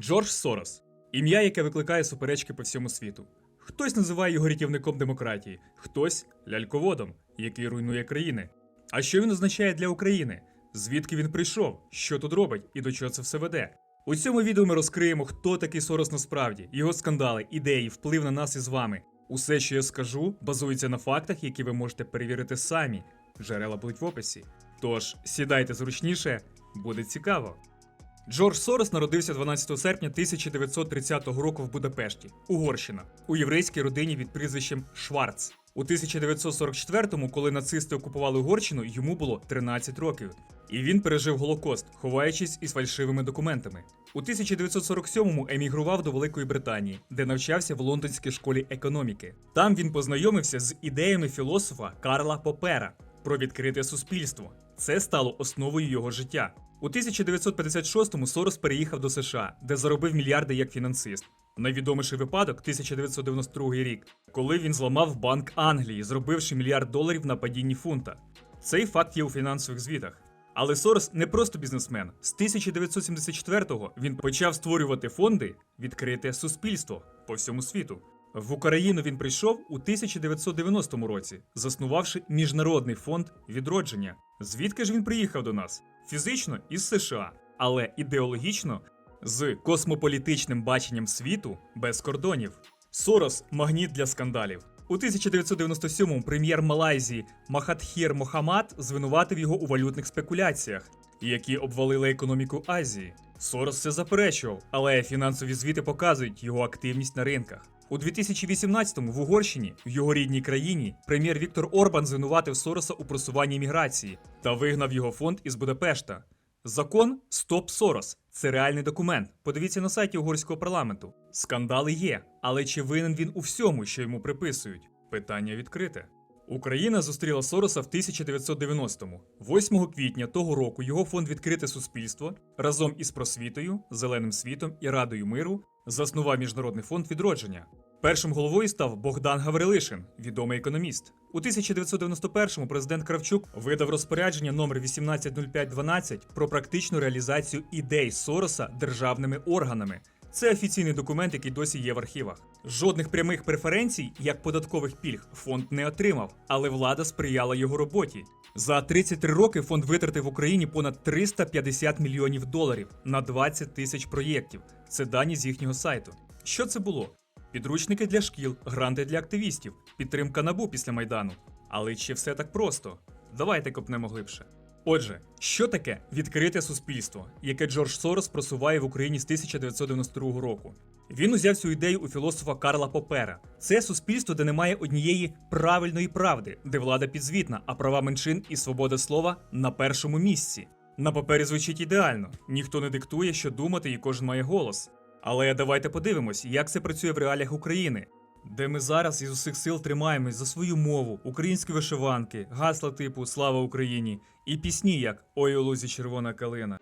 Джордж Сорос ім'я, яке викликає суперечки по всьому світу. Хтось називає його рятівником демократії, хтось ляльководом, який руйнує країни. А що він означає для України? Звідки він прийшов, що тут робить і до чого це все веде? У цьому відео ми розкриємо, хто такий Сорос насправді, його скандали, ідеї, вплив на нас із вами. Усе, що я скажу, базується на фактах, які ви можете перевірити самі. Джерела будуть в описі. Тож сідайте зручніше, буде цікаво. Джордж Сорос народився 12 серпня 1930 року в Будапешті, Угорщина, у єврейській родині від прізвищем Шварц. У 1944-му, коли нацисти окупували Угорщину, йому було 13 років. І він пережив Голокост, ховаючись із фальшивими документами. У 1947-му емігрував до Великої Британії, де навчався в лондонській школі економіки. Там він познайомився з ідеями філософа Карла Попера про відкрите суспільство. Це стало основою його життя. У 1956-му Сорос переїхав до США, де заробив мільярди як фінансист. Найвідоміший випадок 1992 рік, коли він зламав Банк Англії, зробивши мільярд доларів на падінні фунта. Цей факт є у фінансових звітах. Але Сорос не просто бізнесмен. З 1974-го він почав створювати фонди відкрите суспільство по всьому світу. В Україну він прийшов у 1990 році, заснувавши міжнародний фонд відродження. Звідки ж він приїхав до нас? Фізично із США, але ідеологічно з космополітичним баченням світу без кордонів. Сорос магніт для скандалів. У 1997-му прем'єр Малайзії Махатхір Мохамад звинуватив його у валютних спекуляціях, які обвалили економіку Азії. Сорос це заперечував, але фінансові звіти показують його активність на ринках. У 2018-му в Угорщині, в його рідній країні, прем'єр Віктор Орбан звинуватив Сороса у просуванні міграції та вигнав його фонд із Будапешта. Закон Стоп Сорос це реальний документ. Подивіться на сайті угорського парламенту. Скандали є, але чи винен він у всьому, що йому приписують? Питання відкрите. Україна зустріла Сороса в 1990-му. 8 квітня того року його фонд Відкрите суспільство разом із просвітою, Зеленим світом і Радою миру заснував міжнародний фонд відродження. Першим головою став Богдан Гаврилишин, відомий економіст. У 1991-му президент Кравчук видав розпорядження номер 180512 про практичну реалізацію ідей Сороса державними органами. Це офіційний документ, який досі є в архівах. Жодних прямих преференцій, як податкових пільг, фонд не отримав, але влада сприяла його роботі. За 33 роки фонд витратив в Україні понад 350 мільйонів доларів на 20 тисяч проєктів. Це дані з їхнього сайту. Що це було? Підручники для шкіл, гранти для активістів, підтримка набу після майдану. Але чи все так просто? Давайте копнемо глибше. Отже, що таке відкрите суспільство, яке Джордж Сорос просуває в Україні з 1992 року? Він узяв цю ідею у філософа Карла Попера. Це суспільство, де немає однієї правильної правди, де влада підзвітна, а права меншин і свобода слова на першому місці. На папері звучить ідеально, ніхто не диктує, що думати, і кожен має голос. Але давайте подивимось, як це працює в реаліях України, де ми зараз із усіх сил тримаємось за свою мову, українські вишиванки, гасла типу Слава Україні і пісні, як Ой у лузі червона калина.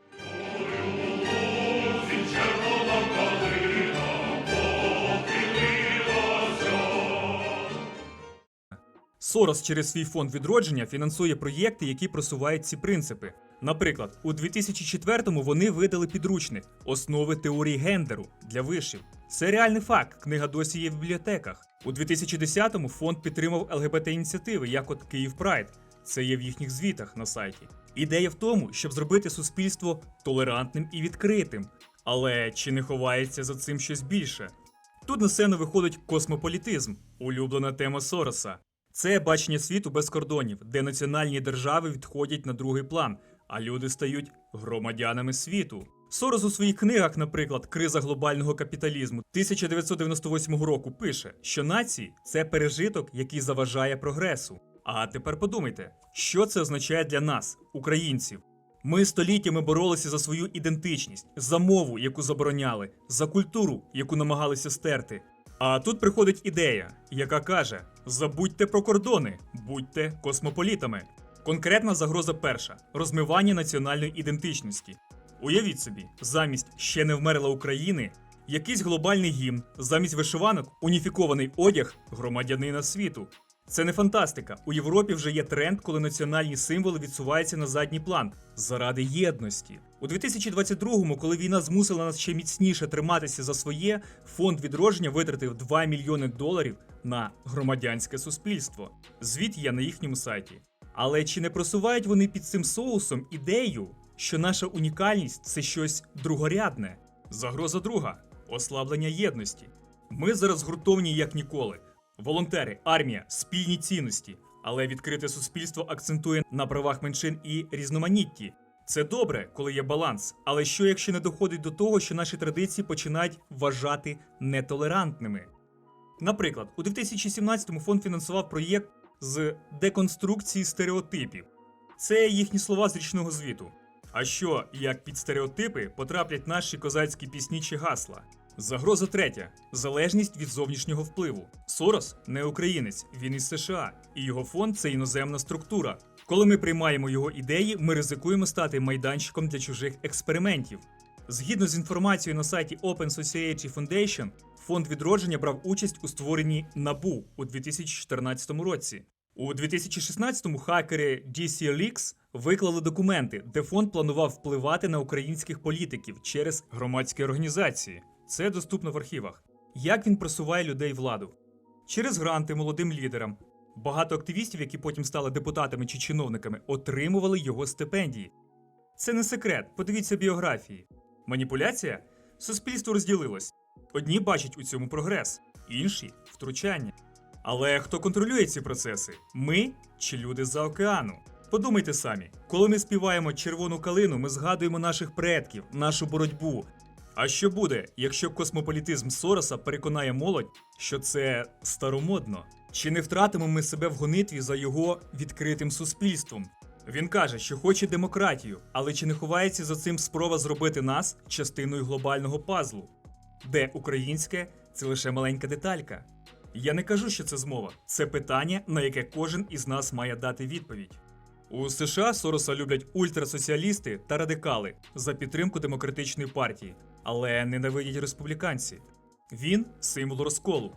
Сорос через свій фонд відродження фінансує проєкти, які просувають ці принципи. Наприклад, у 2004-му вони видали підручник Основи теорії гендеру для вишів. Це реальний факт. Книга досі є в бібліотеках. У 2010-му фонд підтримав ЛГБТ-ініціативи, як от Київ Прайд. Це є в їхніх звітах на сайті. Ідея в тому, щоб зробити суспільство толерантним і відкритим. Але чи не ховається за цим щось більше? Тут на сцену виходить космополітизм, улюблена тема Сороса. Це бачення світу без кордонів, де національні держави відходять на другий план, а люди стають громадянами світу. Сорос у своїх книгах, наприклад, Криза глобального капіталізму 1998 року пише, що нації це пережиток, який заважає прогресу. А тепер подумайте, що це означає для нас, українців. Ми століттями боролися за свою ідентичність, за мову, яку забороняли, за культуру, яку намагалися стерти. А тут приходить ідея, яка каже: забудьте про кордони, будьте космополітами. Конкретна загроза перша розмивання національної ідентичності. Уявіть собі, замість ще не вмерла України, якийсь глобальний гімн, замість вишиванок уніфікований одяг громадянина світу. Це не фантастика. У Європі вже є тренд, коли національні символи відсуваються на задній план заради єдності. У 2022-му, коли війна змусила нас ще міцніше триматися за своє, фонд відродження витратив 2 мільйони доларів на громадянське суспільство. Звіт є на їхньому сайті. Але чи не просувають вони під цим соусом ідею, що наша унікальність це щось другорядне? Загроза друга ослаблення єдності. Ми зараз гуртовні як ніколи. Волонтери, армія, спільні цінності. Але відкрите суспільство акцентує на правах меншин і різноманітті. Це добре, коли є баланс. Але що якщо не доходить до того, що наші традиції починають вважати нетолерантними? Наприклад, у 2017-му фонд фінансував проєкт з деконструкції стереотипів. Це їхні слова з річного звіту. А що, як під стереотипи потраплять наші козацькі пісні чи гасла? Загроза третя залежність від зовнішнього впливу. Сорос не українець, він із США, і його фонд це іноземна структура. Коли ми приймаємо його ідеї, ми ризикуємо стати майданчиком для чужих експериментів. Згідно з інформацією на сайті Open Society Foundation, фонд відродження брав участь у створенні НАБУ у 2014 році. У 2016-му хакери DC Leaks виклали документи, де фонд планував впливати на українських політиків через громадські організації. Це доступно в архівах. Як він просуває людей владу? Через гранти молодим лідерам. Багато активістів, які потім стали депутатами чи чиновниками, отримували його стипендії. Це не секрет, подивіться біографії. Маніпуляція? Суспільство розділилось. Одні бачать у цьому прогрес, інші втручання. Але хто контролює ці процеси? Ми чи люди з-за океану? Подумайте самі, коли ми співаємо червону калину, ми згадуємо наших предків, нашу боротьбу. А що буде, якщо космополітизм Сороса переконає молодь, що це старомодно? Чи не втратимо ми себе в гонитві за його відкритим суспільством? Він каже, що хоче демократію, але чи не ховається за цим спроба зробити нас частиною глобального пазлу? Де українське це лише маленька деталька. Я не кажу, що це змова. Це питання, на яке кожен із нас має дати відповідь. У США Сороса люблять ультрасоціалісти та радикали за підтримку демократичної партії, але ненавидять республіканці. Він символ розколу.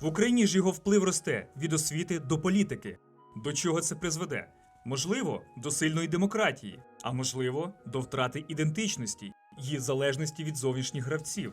В Україні ж його вплив росте від освіти до політики. До чого це призведе? Можливо, до сильної демократії, а можливо, до втрати ідентичності і залежності від зовнішніх гравців.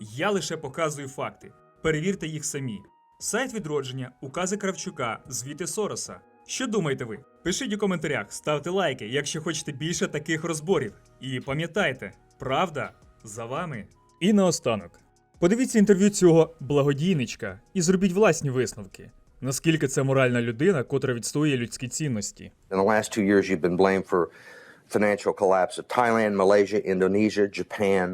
Я лише показую факти. Перевірте їх самі. Сайт відродження, укази Кравчука, звіти Сороса. Що думаєте ви? Пишіть у коментарях, ставте лайки, якщо хочете більше таких розборів. І пам'ятайте, правда за вами. І наостанок. Подивіться інтерв'ю цього благодійничка і зробіть власні висновки. Наскільки це моральна людина, котра відстоює людські цінності. In the last two years, you've been blamed for financial collapse of Thailand, Malaysia, Indonesia, Japan,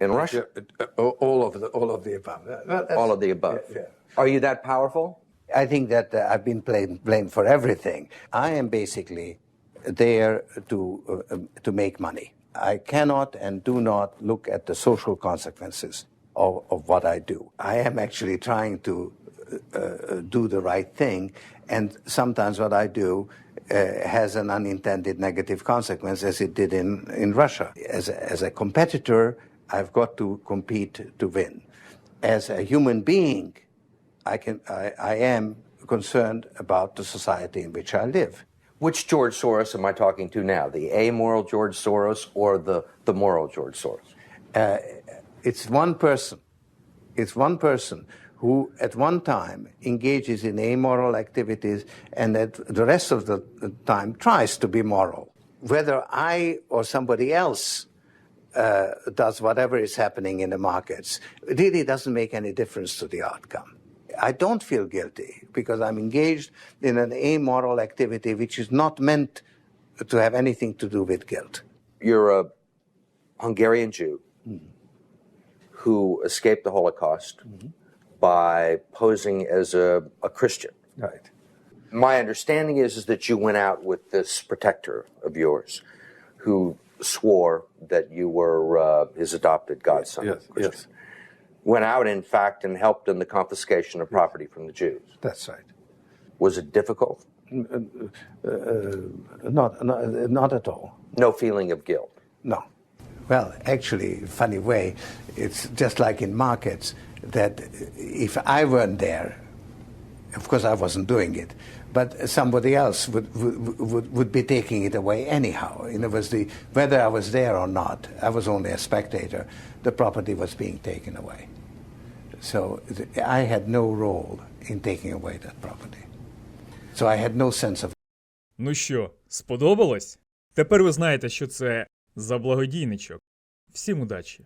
and Russia. Yeah, uh, all of the all of the above. That- that- that's- All of the above. Yeah, yeah. Are you that powerful? I think that uh, I've been blamed, blamed for everything. I am basically there to uh, um, to make money. I cannot and do not look at the social consequences of, of what I do. I am actually trying to uh, uh, uh, uh, do the right thing, and sometimes what I do uh, has an unintended negative consequence, as it did in, in Russia. As a, as a competitor, I've got to compete to win. As a human being, I, can, I, I am concerned about the society in which I live. Which George Soros am I talking to now? The amoral George Soros or the, the moral George Soros? Uh, it's one person. It's one person who, at one time, engages in amoral activities and at the rest of the time tries to be moral. Whether I or somebody else uh, does whatever is happening in the markets really doesn't make any difference to the outcome. I don't feel guilty because I'm engaged in an amoral activity which is not meant to have anything to do with guilt. You're a Hungarian Jew who escaped the Holocaust by posing as a, a Christian. Right. My understanding is, is that you went out with this protector of yours who swore that you were uh, his adopted godson. Yes, Christian. yes. Went out, in fact, and helped in the confiscation of property from the Jews. That's right. Was it difficult? Not, not, not at all. No feeling of guilt. No. Well, actually, funny way, it's just like in markets that if I weren't there, Of course, I wasn't doing it, but somebody else would, would, would, would be taking it away anyhow. In other words, the, whether I was there or not, I was only a spectator, the property was being taken away. So th- I had no role in taking away that property. So I had no sense of Ну що, сподобалось? Тепер ви знаєте, що це за благодійничок. Всім удачі!